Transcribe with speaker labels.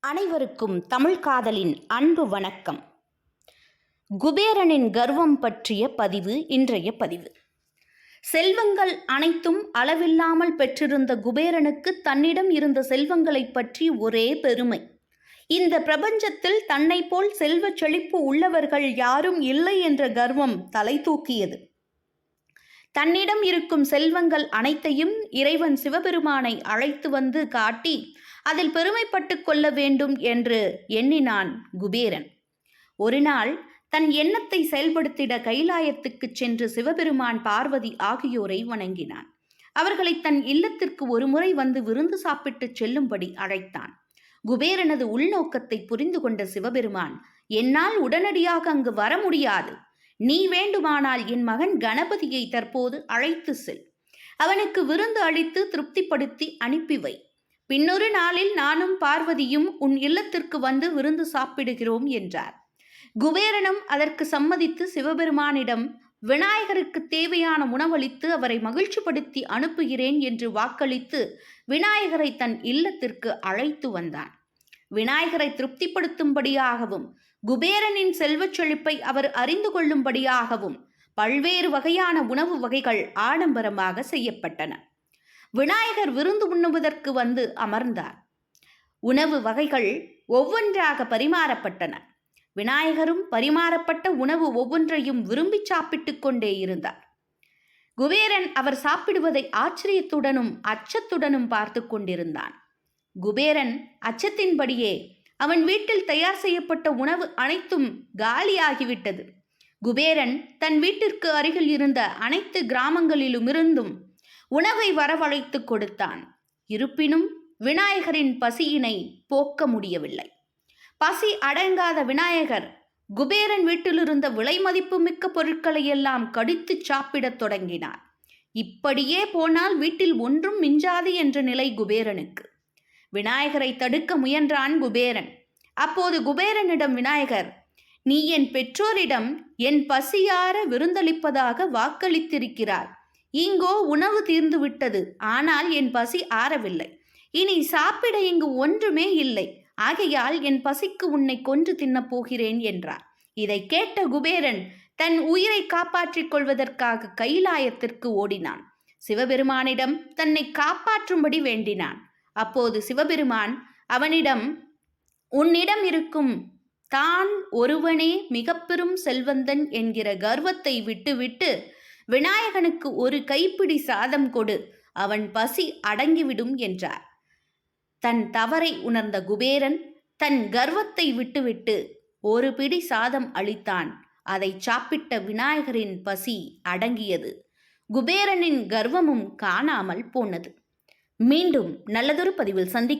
Speaker 1: அனைவருக்கும் தமிழ் காதலின் அன்பு வணக்கம். குபேரனின் கர்வம் பற்றிய பதிவு இன்றைய பதிவு. செல்வங்கள் அனைத்தும் அளவில்லாமல் பெற்றிருந்த குபேரனுக்கு தன்னிடம் இருந்த செல்வங்களைப் பற்றி ஒரே பெருமை. இந்த பிரபஞ்சத்தில் தன்னை போல் செல்வ செழிப்பு உள்ளவர்கள் யாரும் இல்லை என்ற கர்வம் தலை தூக்கியது. தன்னிடம் இருக்கும் செல்வங்கள் அனைத்தையும் இறைவன் சிவபெருமானை அழைத்து வந்து காட்டி அதில் பெருமைப்பட்டு கொள்ள வேண்டும் என்று எண்ணினான் குபேரன். ஒரு நாள் தன் எண்ணத்தை செயல்படுத்திட கைலாயத்துக்குச் சென்று சிவபெருமான் பார்வதி ஆகியோரை வணங்கினான். அவர்களை தன் இல்லத்திற்கு ஒருமுறை வந்து விருந்து சாப்பிட்டுச் செல்லும்படி அழைத்தான். குபேரனது உள்நோக்கத்தை புரிந்து கொண்ட சிவபெருமான் என்னால் உடனடியாக அங்கு வர முடியாது. நீ வேண்டுமானால் என் மகன் கணபதியை தற்போது அழைத்து செல். அவனுக்கு விருந்து அளித்து திருப்திப்படுத்தி அனுப்பி வை. பின்னொரு நாளில் நானும் பார்வதியும் உன் இல்லத்திற்கு வந்து விருந்து சாப்பிடுகிறோம் என்றார். குபேரனும் அதற்கு சம்மதித்து சிவபெருமானிடம் விநாயகருக்கு தேவையான உணவளித்து அவரை மகிழ்ச்சிப்படுத்தி அனுப்புகிறேன் என்று வாக்களித்து விநாயகரை தன் இல்லத்திற்கு அழைத்து வந்தான். விநாயகரை திருப்திப்படுத்தும்படியாகவும் குபேரனின் செல்வச் செழிப்பை அவர் அறிந்து கொள்ளும்படியாகவும் பல்வேறு வகையான உணவு வகைகள் ஆடம்பரமாக செய்யப்பட்டன. விநாயகர் விருந்து உண்ணுவதற்கு வந்து அமர்ந்தார். உணவு வகைகள் ஒவ்வொன்றாக பரிமாறப்பட்டன. விநாயகரும் பரிமாறப்பட்ட உணவு ஒவ்வொன்றையும் விரும்பி சாப்பிட்டு கொண்டே இருந்தார். குபேரன் அவர் சாப்பிடுவதை ஆச்சரியத்துடனும் அச்சத்துடனும் பார்த்து கொண்டிருந்தான். குபேரன் அச்சத்தின்படியே அவன் வீட்டில் தயார் செய்யப்பட்ட உணவு அனைத்தும் காலியாகிவிட்டது. குபேரன் தன் வீட்டிற்கு அருகில் இருந்த அனைத்து கிராமங்களிலுமிருந்தும் உணவை வரவழைத்து கொடுத்தான். இருப்பினும் விநாயகரின் பசியினை போக்க முடியவில்லை. பசி அடங்காத விநாயகர் குபேரன் வீட்டிலிருந்த விலை மதிப்பு மிக்க பொருட்களை எல்லாம் கடித்து சாப்பிடத் தொடங்கினார். இப்படியே போனால் வீட்டில் ஒன்றும் மிஞ்சாது என்ற நிலை குபேரனுக்கு. விநாயகரை தடுக்க முயன்றான் குபேரன். அப்போது குபேரனிடம் விநாயகர் நீ என் பெற்றோரிடம் என் பசியார விருந்தளிப்பதாக வாக்களித்திருக்கிறார் இங்கோ உணவு தீர்ந்து விட்டது. ஆனால் என் பசி ஆறவில்லை. இனி சாப்பிட இங்கு ஒன்றுமே இல்லை. ஆகையால் என் பசிக்கு உன்னை கொன்று தின்னப் போகிறேன் என்றார். இதை கேட்ட குபேரன் தன் உயிரை காப்பாற்றிக் கொள்வதற்காக கைலாயத்திற்கு ஓடினான். சிவபெருமானிடம் தன்னை காப்பாற்றும்படி வேண்டினான். அப்போது சிவபெருமான் அவனிடம் உன்னிடம் இருக்கும் தான் ஒருவனே மிக பெரும் செல்வந்தன் என்கிற கர்வத்தை விட்டுவிட்டு விநாயகனுக்கு ஒரு கைப்பிடி சாதம் கொடு அவன் பசி அடங்கிவிடும் என்றார். தன் தவறை உணர்ந்த குபேரன் தன் கர்வத்தை விட்டுவிட்டு ஒரு பிடி சாதம் அளித்தான். அதை சாப்பிட்ட விநாயகரின் பசி அடங்கியது. குபேரனின் கர்வமும் காணாமல் போனது. மீண்டும் நல்லதொரு பதிவில் சந்திக்க